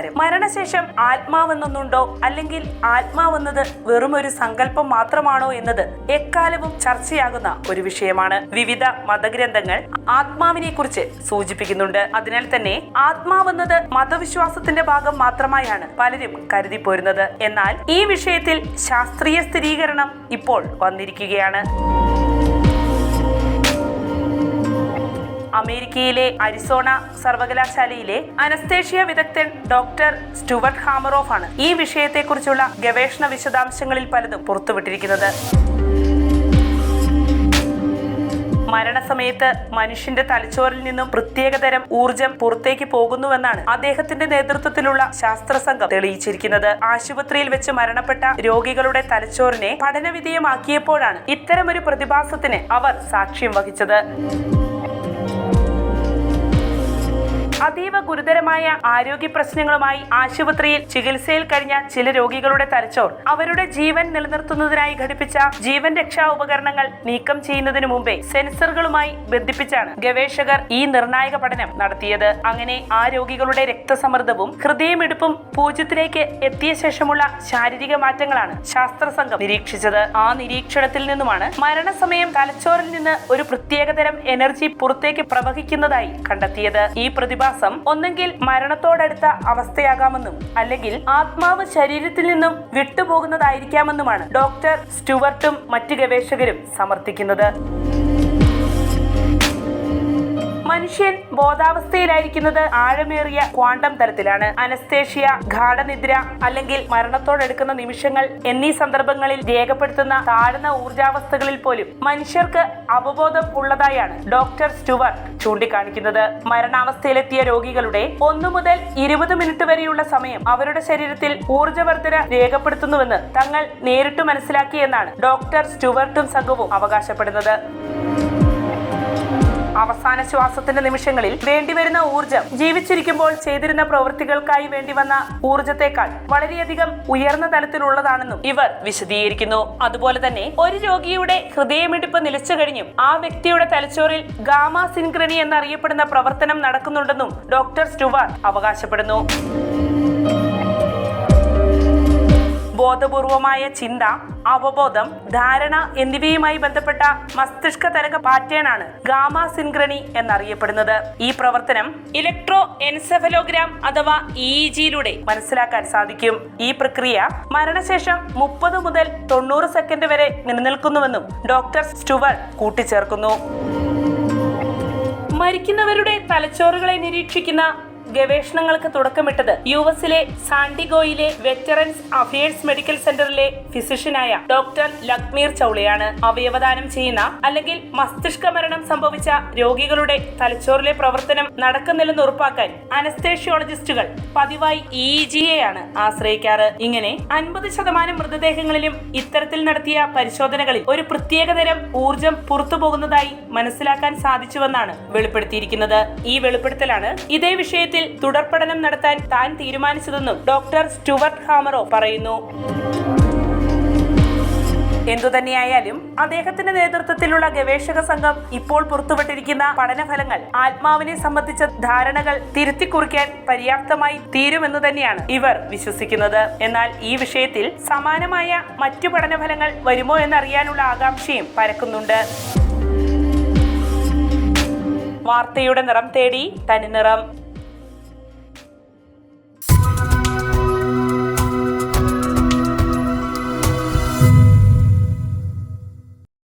മരണശേഷം ആത്മാവെന്നൊന്നുണ്ടോ? അല്ലെങ്കിൽ ആത്മാവെന്നത് വെറും ഒരു സങ്കല്പം മാത്രമാണോ എന്നത് എക്കാലവും ചർച്ചയാകുന്ന ഒരു വിഷയമാണ്. വിവിധ മതഗ്രന്ഥങ്ങൾ ആത്മാവിനെ കുറിച്ച് സൂചിപ്പിക്കുന്നുണ്ട്. അതിനാൽ തന്നെ ആത്മാവെന്നത് മതവിശ്വാസത്തിന്റെ ഭാഗം മാത്രമായാണ് പലരും കരുതി പോരുന്നത്. എന്നാൽ ഈ വിഷയത്തിൽ ശാസ്ത്രീയ സ്ഥിരീകരണം ഇപ്പോൾ വന്നിരിക്കുകയാണ്. അമേരിക്കയിലെ അരിസോണ സർവകലാശാലയിലെ അനസ്തേഷ്യ വിദഗ്ധൻ ഡോക്ടർ സ്റ്റുവർട്ട് ഹാമറോഫ് ആണ് ഈ വിഷയത്തെക്കുറിച്ചുള്ള ഗവേഷണ വിശദാംശങ്ങളിൽ പലതും പുറത്തുവിട്ടിരിക്കുന്നത്. മരണസമയത്ത് മനുഷ്യന്റെ തലച്ചോറിൽ നിന്നും പ്രത്യേകതരം ഊർജം പുറത്തേക്ക് പോകുന്നുവെന്നാണ് അദ്ദേഹത്തിന്റെ നേതൃത്വത്തിലുള്ള ശാസ്ത്ര സംഘം തെളിയിച്ചിരിക്കുന്നത്. ആശുപത്രിയിൽ വെച്ച് മരണപ്പെട്ട രോഗികളുടെ തലച്ചോറിനെ പഠനവിധേയമാക്കിയപ്പോഴാണ് ഇത്തരമൊരു പ്രതിഭാസത്തിന് അവർ സാക്ഷ്യം വഹിച്ചത്. അതീവ ഗുരുതരമായ ആരോഗ്യ പ്രശ്നങ്ങളുമായി ആശുപത്രിയിൽ ചികിത്സയിൽ കഴിഞ്ഞ ചില രോഗികളുടെ തലച്ചോർ അവരുടെ ജീവൻ നിലനിർത്തുന്നതിനായി ഘടിപ്പിച്ച ജീവൻ രക്ഷാ ഉപകരണങ്ങൾ നീക്കം ചെയ്യുന്നതിനു മുമ്പേ സെൻസറുകളുമായി ബന്ധിപ്പിച്ചാണ് ഗവേഷകർ ഈ നിർണായക പഠനം നടത്തിയത്. അങ്ങനെ ആ രോഗികളുടെ രക്തസമ്മർദ്ദവും ഹൃദയമിടിപ്പും പൂജ്യത്തിലേക്ക് എത്തിയ ശേഷമുള്ള ശാരീരിക മാറ്റങ്ങളാണ് ശാസ്ത്ര സംഘം നിരീക്ഷിച്ചത്. ആ നിരീക്ഷണത്തിൽ നിന്നുമാണ് മരണസമയം തലച്ചോറിൽ നിന്ന് ഒരു പ്രത്യേകതരം എനർജി പുറത്തേക്ക് പ്രവഹിക്കുന്നതായി കണ്ടെത്തിയത്. ഈ പ്രതിഭാസം ഒന്നെങ്കിൽ മരണത്തോടടുത്ത അവസ്ഥയാകാമെന്നും അല്ലെങ്കിൽ ആത്മാവ് ശരീരത്തിൽ നിന്നും വിട്ടുപോകുന്നതായിരിക്കാമെന്നുമാണ് ഡോക്ടർ സ്റ്റുവർട്ടും മറ്റ് ഗവേഷകരും സമർത്ഥിക്കുന്നത്. മനുഷ്യൻ ബോധാവസ്ഥയിലായിരിക്കുന്നത് ആഴമേറിയ ക്വാണ്ടം തരത്തിലാണ്. അനസ്തേഷ്യ ഗാഠനിദ്ര അല്ലെങ്കിൽ മരണത്തോടെടുക്കുന്ന നിമിഷങ്ങൾ എന്നീ സന്ദർഭങ്ങളിൽ രേഖപ്പെടുത്തുന്ന താഴ്ന്ന ഊർജാവസ്ഥകളിൽ പോലും മനുഷ്യർക്ക് അവബോധം ഉള്ളതായാണ് ഡോക്ടർ സ്റ്റുവർട്ട് ചൂണ്ടിക്കാണിക്കുന്നത്. മരണാവസ്ഥയിലെത്തിയ രോഗികളുടെ ഒന്നു മുതൽ ഇരുപത് മിനിറ്റ് വരെയുള്ള സമയം അവരുടെ ശരീരത്തിൽ ഊർജവർദ്ധന രേഖപ്പെടുത്തുന്നുവെന്ന് തങ്ങൾ നേരിട്ട് മനസ്സിലാക്കിയെന്നാണ് ഡോക്ടർ സ്റ്റുവർട്ടും സംഘവും അവകാശപ്പെടുന്നത്. അവസാന ശ്വാസത്തിന്റെ നിമിഷങ്ങളിൽ വേണ്ടിവരുന്ന ഊർജം ജീവിച്ചിരിക്കുമ്പോൾ ചെയ്തിരുന്ന പ്രവൃത്തികൾക്കായി വേണ്ടി വന്ന ഊർജത്തെക്കാൾ വളരെയധികം ഉയർന്ന തലത്തിലുള്ളതാണെന്നും ഇവർ വിശദീകരിക്കുന്നു. അതുപോലെ തന്നെ ഒരു രോഗിയുടെ ഹൃദയമിടിപ്പ് നിലച്ചു കഴിഞ്ഞും ആ വ്യക്തിയുടെ തലച്ചോറിൽ ഗാമ സിൻക്രണി എന്നറിയപ്പെടുന്ന പ്രവർത്തനം നടക്കുന്നുണ്ടെന്നും ഡോക്ടർ സ്റ്റുവാർട്ട് അവകാശപ്പെടുന്നു. ബോധപൂർവമായ ചിന്ത അവബോധം ധാരണ എന്നിവയുമായി ബന്ധപ്പെട്ട മസ്തിഷ്ക തരംഗ പാറ്റേണാണ് ഗാമ സിൻക്രണി എന്നറിയപ്പെടുന്നത്. ഈ പ്രവർത്തനം ഇലക്ട്രോ എൻസെഫലോഗ്രാം അഥവാ ഇ ജിയിലൂടെ മനസ്സിലാക്കാൻ സാധിക്കും. ഈ പ്രക്രിയ മരണശേഷം മുപ്പത് മുതൽ തൊണ്ണൂറ് സെക്കൻഡ് വരെ നിലനിൽക്കുന്നുവെന്നും ഡോക്ടർ സ്റ്റുവർ കൂട്ടിച്ചേർക്കുന്നു. മരിക്കുന്നവരുടെ തലച്ചോറുകളെ നിരീക്ഷിക്കുന്ന ഗവേഷണങ്ങൾക്ക് തുടക്കമിട്ടത് യു എസിലെ സാൻഡിഗോയിലെ വെറ്ററൻസ് അഫയേഴ്സ് മെഡിക്കൽ സെന്ററിലെ ഫിസിഷ്യനായ ഡോക്ടർ ലക്മീർ ചൗളയാണ് അവയവദാനം ചെയ്യുന്ന അല്ലെങ്കിൽ മസ്തിഷ്ക മരണം സംഭവിച്ച രോഗികളുടെ തലച്ചോറിലെ പ്രവർത്തനം നടക്കുന്നില്ലെന്ന് ഉറപ്പാക്കാൻ അനസ്തേഷ്യോളജിസ്റ്റുകൾ പതിവായി ഇ ജിയെയാണ് ആശ്രയിക്കാറ്. ഇങ്ങനെ അൻപത് ശതമാനം മൃതദേഹങ്ങളിലും ഇത്തരത്തിൽ നടത്തിയ പരിശോധനകളിൽ ഒരു പ്രത്യേകതരം ഊർജം പുറത്തുപോകുന്നതായി മനസ്സിലാക്കാൻ സാധിച്ചുവെന്നാണ് വെളിപ്പെടുത്തിയിരിക്കുന്നത്. ഈ വെളിപ്പെടുത്തലാണ് ഇതേ വിഷയത്തിൽ തുടർ പഠനം നടത്താൻ താൻ തീരുമാനിച്ചതെന്നും ഡോക്ടർ സ്റ്റുവർട്ട് ഹാമറോ പറയുന്നു. എന്തുതന്നെയായാലും അദ്ദേഹത്തിന്റെ നേതൃത്വത്തിലുള്ള ഗവേഷക സംഘം ഇപ്പോൾ പുറത്തുവിട്ടിരിക്കുന്ന പഠനഫലങ്ങൾ ആത്മാവിനെ സംബന്ധിച്ച ധാരണകൾ തിരുത്തിക്കുറിക്കാൻ പര്യാപ്തമായി തീരുമെന്ന് തന്നെയാണ് ഇവർ വിശ്വസിക്കുന്നത്. എന്നാൽ ഈ വിഷയത്തിൽ സമാനമായ മറ്റു പഠനഫലങ്ങൾ വരുമോ എന്നറിയാനുള്ള ആകാംക്ഷയും പരക്കുന്നുണ്ട്. വാർത്തയുടെ നിറം തേടി തനി നിറം.